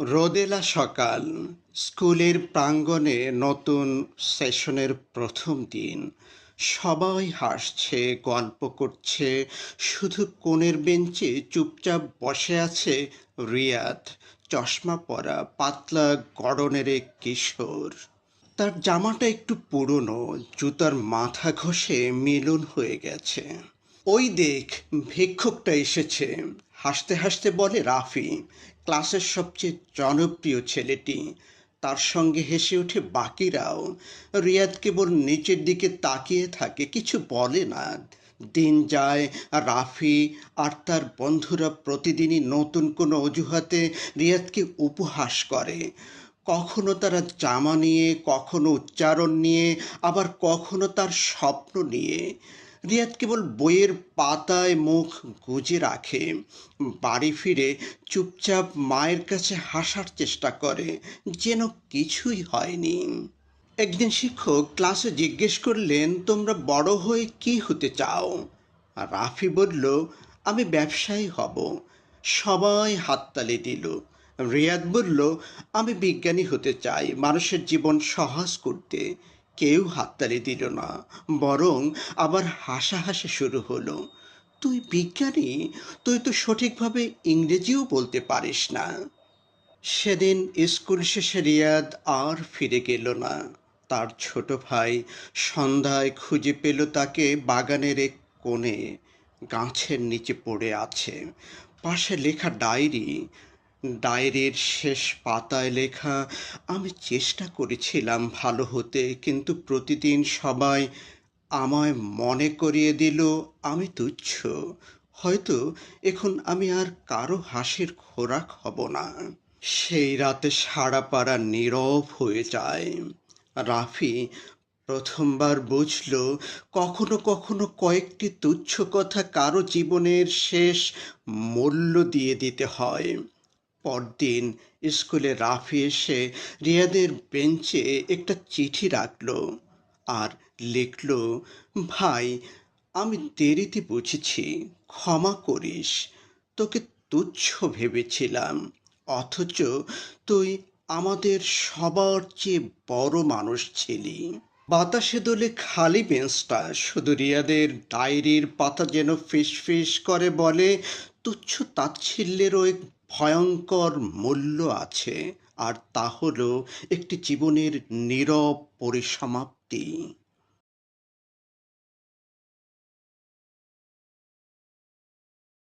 রোদেলা সকাল, স্কুলের প্রাঙ্গণে নতুন সেশনের প্রথম দিন। সবাই হাসছে, গল্প করছে, শুধু কোণের বেঞ্চে চুপচাপ বসে আছে রিয়াদ। চশমা পরা পাতলা গড়নের এক কিশোর। তার জামাটা একটু পুরনো, জুতার মাথা ঘষে মিলন হয়ে গেছে। ওই দেখ, ভিক্ষুকটা এসেছে। হাসতে হাসতে বলে রাফি, ক্লাসের সবচেয়ে জনপ্রিয় ছেলেটি। তার সঙ্গে হেসে ওঠে বাকিরাও। রিয়াদ কেবল নিচের দিকে তাকিয়ে থাকে, কিছু বলে না। দিন যায়, রাফি আর তার বন্ধুরা প্রতিদিনই নতুন কোনো অজুহাতে রিয়াদকে উপহাস করে। কখনো তারা জামা নিয়ে, কখনো উচ্চারণ নিয়ে, আবার কখনো তার স্বপ্ন নিয়ে। রিয়াদ কেবল বইয়ের পাতায় মুখ গুজে রাখে, বাড়ি ফিরে চুপচাপ মায়ের কাছে হাসার চেষ্টা করে, যেন কিছুই হয়নি। একদিন শিক্ষক ক্লাসে জিজ্ঞেস করলেন, তোমরা বড় হয়ে কি হতে চাও? রাফি বলল, আমি ব্যবসায়ী হব। সবাই হাততালি দিল। রিয়াদ বলল, আমি বিজ্ঞানী হতে চাই, মানুষের জীবন সহজ করতে। কেউ হাততালি দিল না, বরং আবার হাসাহাসি শুরু হলো। তুই বিজ্ঞানী? তুই তো সঠিকভাবে ইংরেজিও বলতে পারিস না। সেদিন স্কুল শেষে রিয়াদ আর ফিরে গেল না। তার ছোট ভাই সন্ধ্যায় খুঁজে পেল তাকে বাগানের এক কোণে, গাছের নিচে পড়ে আছে। পাশে লেখা ডায়েরি ডায়েরির শেষ পাতায় লেখা, আমি চেষ্টা করেছিলাম ভালো হতে, কিন্তু প্রতিদিন সবাই আমায় মনে করিয়ে দিল, আমি তুচ্ছ। হয়তো এখন আমি আর কারও হাসির খোরাক হব না। সেই রাতে সারা পাড়া নীরব হয়ে যায়। রাফি প্রথমবার বুঝল, কখনো কখনো কয়েকটি তুচ্ছ কথা কারও জীবনের শেষ মূল্য দিয়ে দিতে হয়। পরদিন স্কুলে রাফি এসে রিয়াদের বেঞ্চে একটা চিঠি রাখল আর লিখল, ভাই, আমি দেরিতে বুঝেছি, ক্ষমা করিস। তোকে তুচ্ছ ভেবেছিলাম, অথচ তুই আমাদের সবার চেয়ে বড় মানুষ ছিলি। বাতাসে দোলে খালি বেঞ্চটা, শুধু রিয়াদের ডায়েরির পাতা যেন ফিস ফিস করে বলে, তুচ্ছ তাচ্ছিল্যেরও এক ভয়ঙ্কর মূল্য আছে আর তা হল একটি জীবনের নীরব পরিসমাপ্তি।